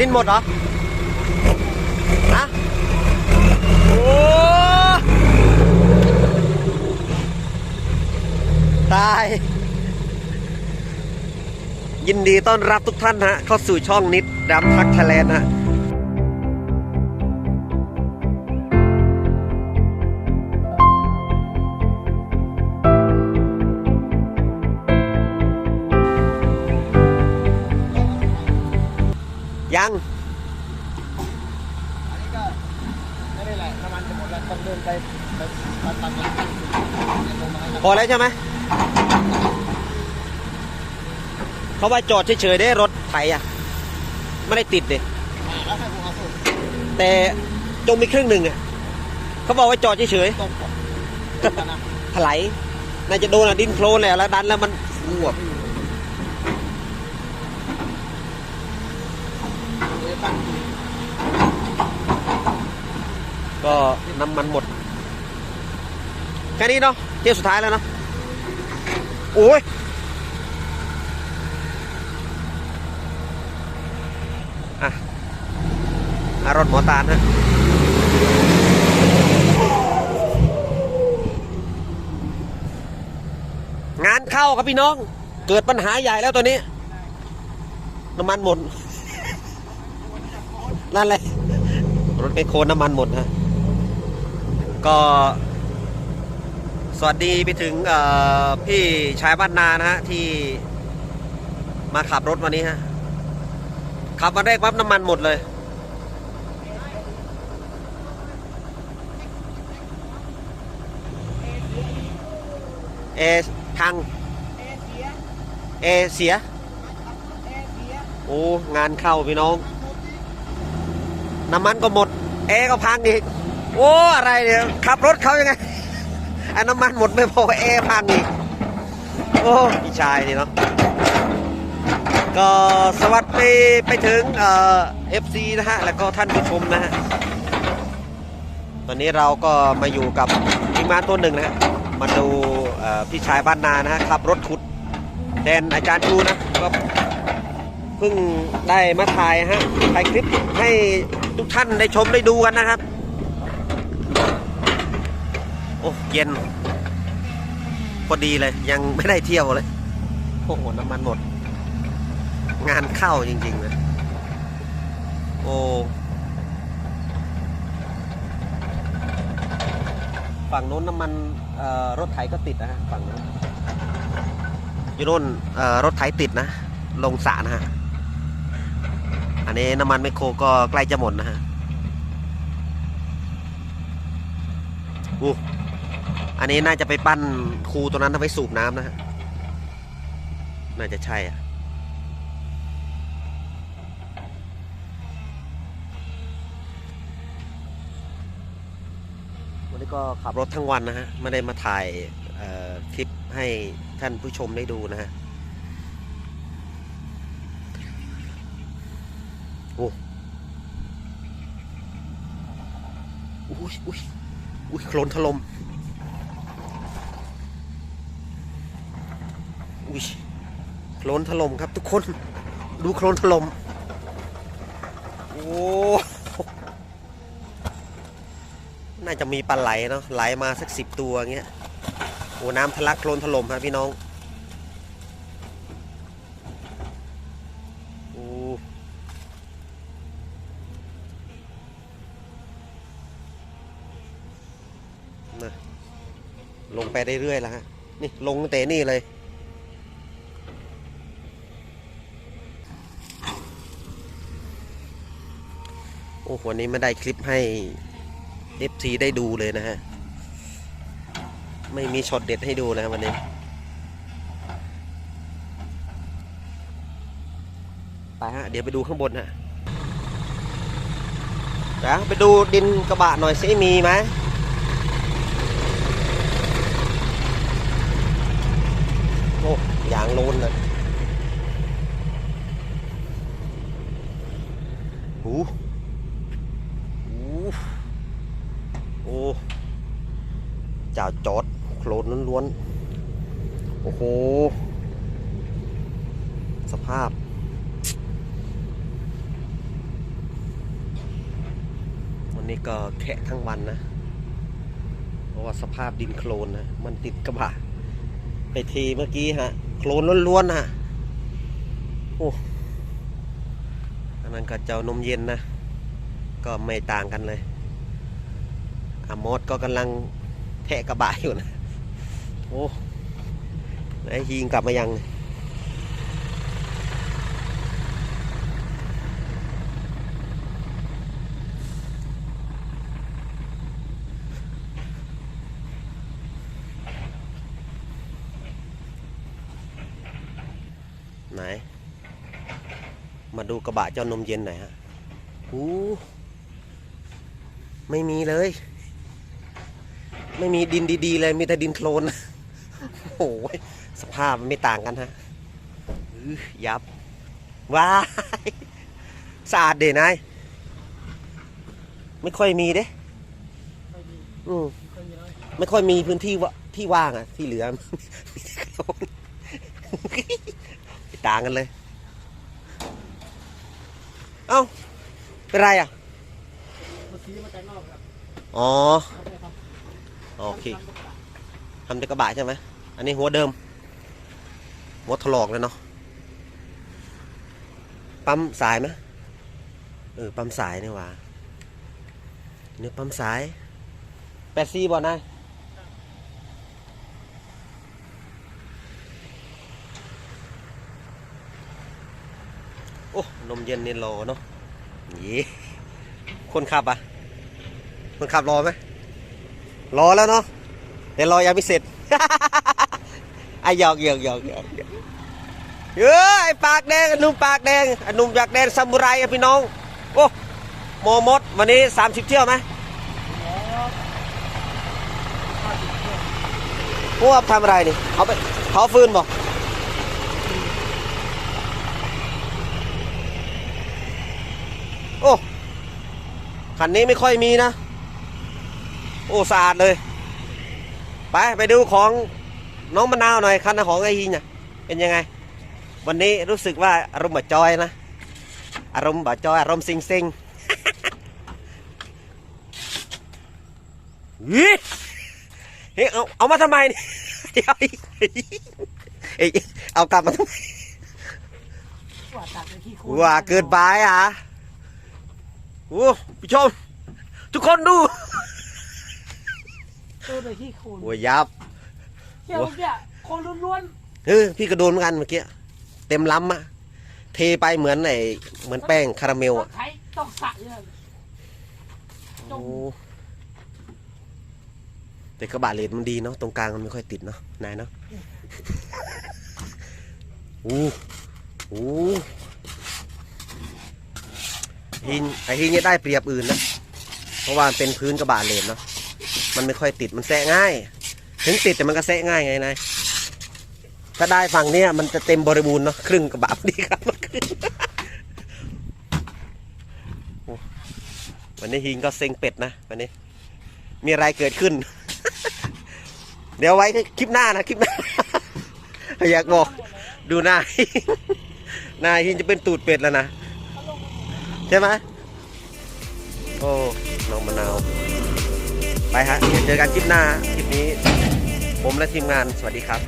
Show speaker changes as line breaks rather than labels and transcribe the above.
ลิ้นหมดเหรอฮะโอ้ตาย ยินดีต้อนรับทุกท่านฮะเข้าสู่ช่องนิดดับทักทแลนด์ฮะ ยัง
อันนี้ก็ไม่ได้แหละน้ำมันจะหมดแล้วต้องเดินไปไปตัดตัดตัดตัดเดี๋ยวลงมาให้ครับ
พอแล้วใช่ไหมเขาว่าจอดเฉยๆได้รถไถอะไม่ได้ติดเลย
อ่าแล้วให้ผมเอาสูตร
แต่จงมีครึ่งหนึ่งอะเขาบอกว่าจอดเฉย
ต้มก่อนกันนะ
ๆถลายน่าจะโดนอะดินโคลนแหละแล้วดันแล้วมันรวบ
เดี๋ยวตั้งอยู่
ก็น้ำมันหมด แค่นี้เนาะเที่ยวสุดท้ายแล้วเนาะโอ้ยอะอารถหมอตาลฮะงานเข้าครับพี่น้อง เกิดปัญหาใหญ่แล้วตัวนี้ น้ำมันหมด นั่นเลยรถไมโครน้ำมันหมดฮะก็สวัสดีไปถึงพี่ชายบ้านนานะฮะที่มาขับรถวันนี้ฮะขับมาแรกปั๊บน้ำมันหมดเลย เอพังเอเสีย โอ้ งานเข้าพี่น้อง น้ำมันก็หมดเอก็พังอีกโอ้อะไรเนี่ยขับรถเขายังไงอันน้ำมันหมดไม่พอเอพังอีกโอ้พี่ชายนี่เนาะก็สวัสดีไปถึงเอฟซีนะฮะ แล้วก็ท่านผู้ชมนะฮะ ตอนนี้เราก็มาอยู่กับทีมงานตัวหนึ่งนะฮะ มาดูพี่ชายบ้านนานะฮะขับรถขุดแทนอาจารย์ชูนะก็เพิ่งได้มาถ่ายฮะถ่ายคลิปให้ ทุกท่านได้ชมได้ดูกันนะครับ โอ้เย็นพอดีเลยยังไม่ได้เที่ยวเลยโอ้โหน้ำมันหมด งานเข้าจริงๆเลยโอ้ฝั่งโน้นน้ำมันรถไถก็ติดนะฮะฝั่งโน้นอยู่โน่นรถไถติดนะ ลงสระนะฮะ อันนี้น้ำมันไมโครก็ใกล้จะหมดนะฮะอู้อันนี้น่าจะไปปั้นคูตัวนั้นทำไว้สูบน้ำนะฮะ น่าจะใช่อะวันนี้ก็ขับรถทั้งวันนะฮะ ไม่ได้มาถ่ายคลิปให้ท่านผู้ชมได้ดูนะฮะ โอ้ อุ้ยอุ้ยอุ้ยโคลนถล่มอุ้ยโคลนถล่มครับทุกคน ดูโคลนถล่มโอ้น่าจะมีปลาไหลเนาะไหลมาสักสิบตัวเงี้ยโอ้น้ำทะลักโคลนถล่มครับพี่น้อง โอ้ นะลง ไปเรื่อยๆแล้วฮะนี่ลงตั้งแต่นี่เลยโอ้วันนี้ไม่ได้คลิปให้ FC ได้ดูเลยนะฮะ ไม่มีช็อตเด็ดให้ดูนะวันนี้ไปฮะเดี๋ยวไปดูข้างบนฮะเดี๋ยวไปดูดินกระบะหน่อยสิมีไหม โอ้ยางโลนเลยหูหูโอ้จ่าจอดโคลนล้วนๆ โอ้โห สภาพวันนี้ก็แคะทั้งวันนะ เพราะว่าสภาพดินโคลนนะ มันติดกระบะไปทีเมื่อกี้ฮะ โคลนล้วนๆนะฮะโอ้อันนั้นก็เจ้านมเย็นนะ ก็ไม่ต่างกันเลยอามอดก็กำลังแทะกระบะอยู่นะ โอ้ไอฮีงกลับมายัง ไหน มาดูกระบะเจ้านมเย็นหน่อยฮะหูไม่มีเลย ไม่มีดินดีๆเลย มีแต่ดินโคลน โอ้ยสภาพมันไม่ต่างกันฮะยับ ว้ายสะอาดเด่นาย ไม่ค่อยมีเด้
ไม่ดี
อืม
ไม่
ค่อยมีพื้นที่วะที่ว่างอะที่เหลือต่างกันเลย เอ้า เป็นไรอะ
เมื่อกี้มาจากนอกครับ
อ๋อ
เขาไปทำ
โอเค
ทำกระบะ
ทำด้วยกระบะใช่ไหม อันนี้หัวเดิม หัวถลอกเลยเนาะ ปั๊มสายไหมเออ ปั๊มสายนี่หว่าเนี่ยปั๊มสายแปดซีบอนาย อ้นมเย็นนี่รอเนาะยี่คนขับอะคนขับรอไหมรอแล้วเนาะแต่รอยังไม่เสร็จไอ้หยอกหยอกหยอกหยอกเอ้ไอ้ปากแดงไอ้หนุ่มปากแดงไอ้หนุ่มปากแดงซามูไรพี่น้องโอ้โมมดวันนี้30เที่ยวไหมพวกทำอะไรนี่เขาไปเขาฟื้นบอก คันนี้ไม่ค่อยมีนะ โอ้สะอาดเลย ไปไปดูของน้องมะนาวหน่อยคันของไอ้ยิงอะเป็นยังไง วันนี้รู้สึกว่าอารมณ์แบบจอยนะ อารมณ์แบบจอยอารมณ์ซิงซิงเฮ้ยเฮ้ยเอาเอามาทำไมเนี่ยเดี๋ยวอีกเอ้ยเอากลับมาทำไม
ว่าตัดในที่โคน
ว่าเกินไปอะ โอ้ผู้ชม ทุกคนดู
เออในที่โคน
โอ้ยยับ
เที่ยวเนี่ยโคนล้วน
เออพี่ก็โดนเหมือนกันเมื่อกี้เต็มล้ำอะเทไปเหมือนไอ้เหมือนแป้งคาราเม
ๆ
ล
ต้อ
อะ
งใช้ต้องสระเนี่ยจ
โอ้
ม
แต่กระบะเลนมันดีเนาะตรงกลางมันไม่ค่อยติดเนาะนายเนาะโอ้โห หินไอหินเนี่ยได้เปรียบอื่นนะ เพราะว่ามันเป็นพื้นกระบะเลนเนาะ มันไม่ค่อยติดมันแซะง่าย ถึงติดแต่มันก็แซะง่ายไงนาย ถ้าได้ฝั่งเนี้ยมันจะเต็มบริบูรณ์เนาะครึ่งกระบะพอดีครับโอ้วันนี้ฮิงก็เซ็งเป็ดนะวันนี้ มีอะไรเกิดขึ้น เดี๋ยวไว้คลิปหน้านะคลิปหน้า อยากบอกดูหน้าหน้าฮินจะเป็นตูดเป็ดแล้วนะ ใช่ไหมโอ้น้องมะนาว ไปฮะเดี๋ยวเจอกันคลิปหน้าคลิปนี้ ผมและทีมงานสวัสดีครับ